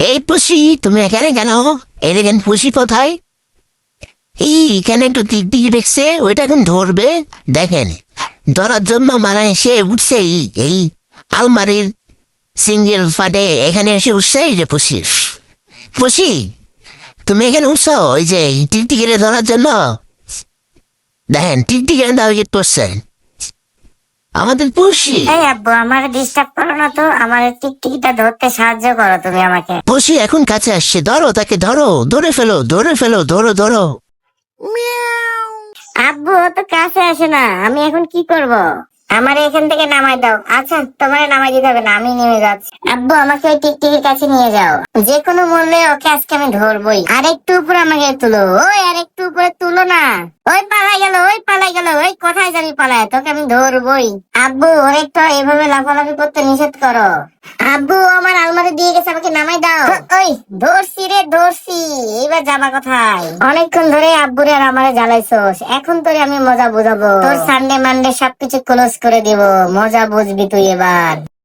এই পুষি, তুমি এখানে কেন? দেখেন পুষি কোথায়? এই, এখানে একটু দিয়ে দেখছে, ওইটা এখন ধরবে। দেখেন, ধরার জন্য মানে সে উঠছে এই- আলমারির সিঙ্গেল ফাটে এখানে এসে উঠছে এই যে পুষি। পুষি, তুমি এখানে উঠছো, ওই যে টিকটিকিরে ধরার জন্য? দেখেন, টিকটিকিরে টার্গেট করছে আমাদের পুষি এই আব্বু আমার ডিস্টার্ব করো না তো। আমার টিকটিকিটা ধরতে সাহায্য করো তুমি আমাকে। পুষি এখন কাছে আসছে। ধরো তাকে ধরো। ধরে ফেলো ধরে ফেলো ধরো ধরো। আব্বু ও তো কাছে আসে না। আমি এখন কি করব? আমার এখান থেকে নামাই দাও। আচ্ছা তোমার নামাই দিতে হবে না আমি নেমে যাচ্ছি। আব্বু আমাকে ওই টিকটিকির কাছে নিয়ে যাও। যে কোনো মূল্যে ওকে আজকে আমি ধরবই। আরেকটু উপরে আমাকে তুলো। ওই আরেকটু উপরে তুলো না। ওই পালাই গেল ওই পালাই গেল ওই কোথায় যাবি পালায় তোকে আমি ধরবই। আব্বু ওর একটু এভাবে লাফালাফি করতে নিষেধ করো। আব্বু আমার আলমারি দিয়ে গেছে আমাকে নামাই দাও। ওই। ধরছি রে ধরছি। এবার যাবা কোথায়? অনেকক্ষণ ধরে আব্বুরে আর আমারে জ্বালাইছোস। এখন তোরে আমি মজা বুঝাবো। তোর সানডে মানডে সবকিছু ক্লোজ করে দিব। মজা বুঝবি তুই এবার।